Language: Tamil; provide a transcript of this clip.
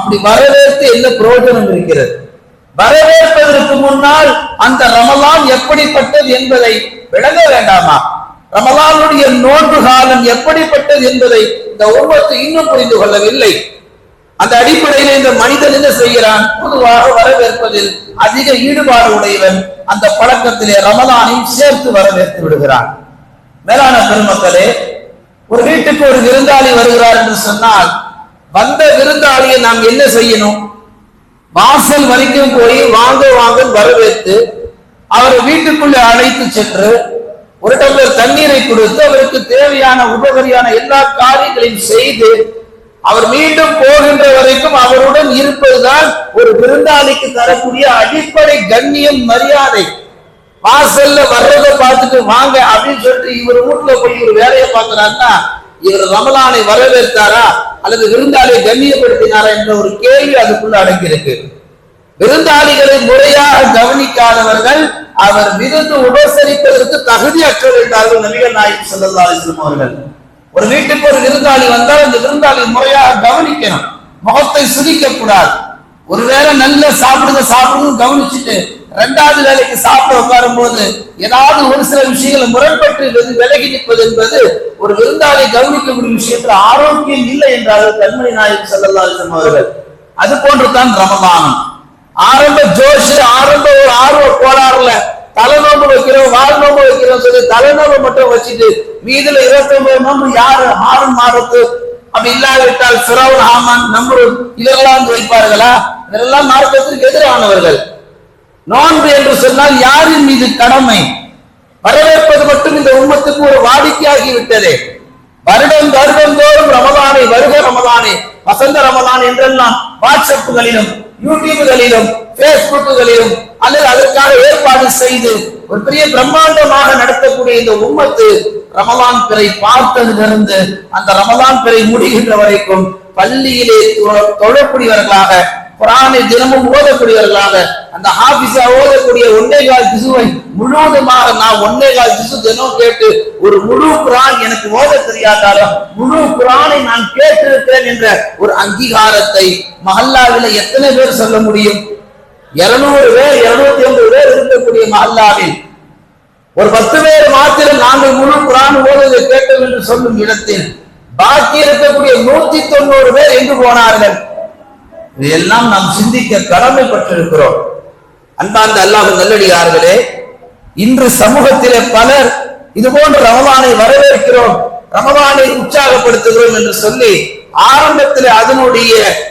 அப்படி வரவேற்பு என்ன பிரயோஜனம் இருக்கிறது? வரவேற்பதற்கு முன்னால் அந்த ரமலான் எப்படிப்பட்டது என்பதை விளங்க வேண்டாமா? ரமலானுடைய நோன்பு காலம் எப்படிப்பட்டது என்பதை இந்த உருவத்தை இன்னும் புரிந்து கொள்ளவில்லை. அந்த அடிப்படையில் இந்த மனிதன் என்ன செய்கிறான்? பொதுவாக வரவேற்பதில் அதிக ஈடுபாடு உடையவன் அந்த பழக்கத்திலே ரமலானையும் சேர்த்து வரவேற்று விடுகிறான். மேலான பெருமக்களே ஒரு வீட்டுக்கு ஒரு விருந்தாளி வருகிறார் என்று சொன்னால் வந்த விருந்தாளியை நாம் என்ன செய்யணும்? வாசல் வரைக்கும் போய் வாங்க வாங்க வரவேற்று அவரை வீட்டுக்குள்ளே அழைத்து சென்று ஒரு டம்ளர் தண்ணீரை கொடுத்து அவருக்கு தேவையான உபகரியான எல்லா காரியங்களையும் செய்து அவர் மீண்டும் போகின்ற வரைக்கும் அவருடன் இருப்பதுதான் ஒரு விருந்தாளிக்கு தரக்கூடிய அடிப்படை கண்ணியம் மரியாதை. வாசல்ல வர்றதை பார்த்துட்டு வாங்க அப்படின்னு சொல்லிட்டு இவர் வீட்டுல போய் ஒரு வேலையை பார்க்கிறாருன்னா இவர் ரமலானை வரவேற்றாரா அல்லது விருந்தாளியை கண்ணியப்படுத்தினாரா என்ற ஒரு கேள்வி அதுக்குள்ள அடங்கியிருக்கு. விருந்தாளிகளை முறையாக கவனிக்காதவர்கள் அவர் விருந்து உபசரிப்பதற்கு தகுதியற்றவர் என்றார்கள் நபிகள் நாயகம் ஸல்லல்லாஹு அவர்கள். ஒரு வீட்டுக்கு ஒரு விருந்தாளி வந்தால் அந்த விருந்தாளி முறையாக கவனிக்கணும். முகத்தை சுதிக்க கூடாது ஒருவேளை நல்ல சாப்பிடுங்க சாப்பிடணும் கவனிச்சுட்டு ரெண்டாவது வேலைக்கு சாப்பிட உட்காரும் போது ஏதாவது ஒரு சில விஷயங்களை முரண்பட்டு விலகி நிற்பது என்பது ஒரு விருந்தாளி கவனிக்கக்கூடிய விஷயத்துல ஆரோக்கியம் இல்லை என்றார்கள் கண்மணி நாயகம் செல்லலாம் அவர்கள். அது போன்றுதான் ரமலானம் ஆரம்ப ஜோஷ் ஆரம்ப ஒரு ஆர்வ கோளாறுல தலைநோம்பு வைக்கிறோம் வாழ் நோம்பு வைக்கிறோம் சொல்லி தலைநோம்பு மட்டும் வச்சுட்டு மீதுல இருபத்தி ஒன்பது நோம்பு யாரு? ஆறும் மாறத்து அப்படி இல்லாவிட்டால் சிறவன் ஆமான் நம்பரும் இதெல்லாம் வைப்பார்களா இதெல்லாம் மார்க்கத்திற்கு எதிரானவர்கள். நோன்பு என்று சொன்னால் யாரின் மீது கடமை? வரவேற்பது மட்டும் இந்த உண்மத்துக்கு ஒரு வாடிக்கையாகி விட்டதே வருடம் வருடந்தோறும் ரமதானே வருக ரமதானே வசந்த ரமதான் என்றெல்லாம் வாட்ஸ்அப்புகளிலும் யூடியூபுகளிலும் பேஸ்புக்குகளிலும் அல்லது அதற்காக ஏற்பாடு செய்து ஒரு பெரிய பிரம்மாண்டமாக நடத்தக்கூடிய இந்த உம்மத்து ரமலான் பிறை பார்த்ததிலிருந்து அந்த ரமலான் பிறை முடிகின்ற வரைக்கும் பள்ளியிலே தொழக்கூடியவர்களாக குரானை தினமும் ஓதக்கூடியவர்களாக அந்த ஹாபிஸா ஓதக்கூடிய ஒன்னே கால் திசுவை முழுவதுமாக நான் ஒன்னே கால் திசு தினம் கேட்டு ஒரு முழு குரான் எனக்கு ஓத தெரியாதாலும் முழு குரானை நான் கேட்டிருக்கிறேன் என்ற ஒரு அங்கீகாரத்தை மஹல்லாவில எத்தனை பேர் சொல்ல முடியும்? இருநூறு பேர் இருநூத்தி ஐம்பது பேர் இருக்கக்கூடிய மஹல்லாவில். ஒரு பத்து பேர் மாத்திரம் நாங்கள் முழு குரான் ஓதுவதை கேட்டோம் என்று சொல்லும் இடத்தில் பாக்கி இருக்கக்கூடிய நூத்தி தொண்ணூறு பேர் எங்கு போனார்கள்? இதையெல்லாம் நாம் சிந்திக்க கடமைப்பட்டிருக்கிறோம். அன்பார்ந்த அல்லாஹ் நல்லடியார்களே இன்று சமூகத்திலே பலர் இது போன்ற ரமவானை வரவேற்கிறோம் ரமவானை உற்சாகப்படுத்துகிறோம் என்று சொல்லி ஆரம்பத்தில் அதனுடைய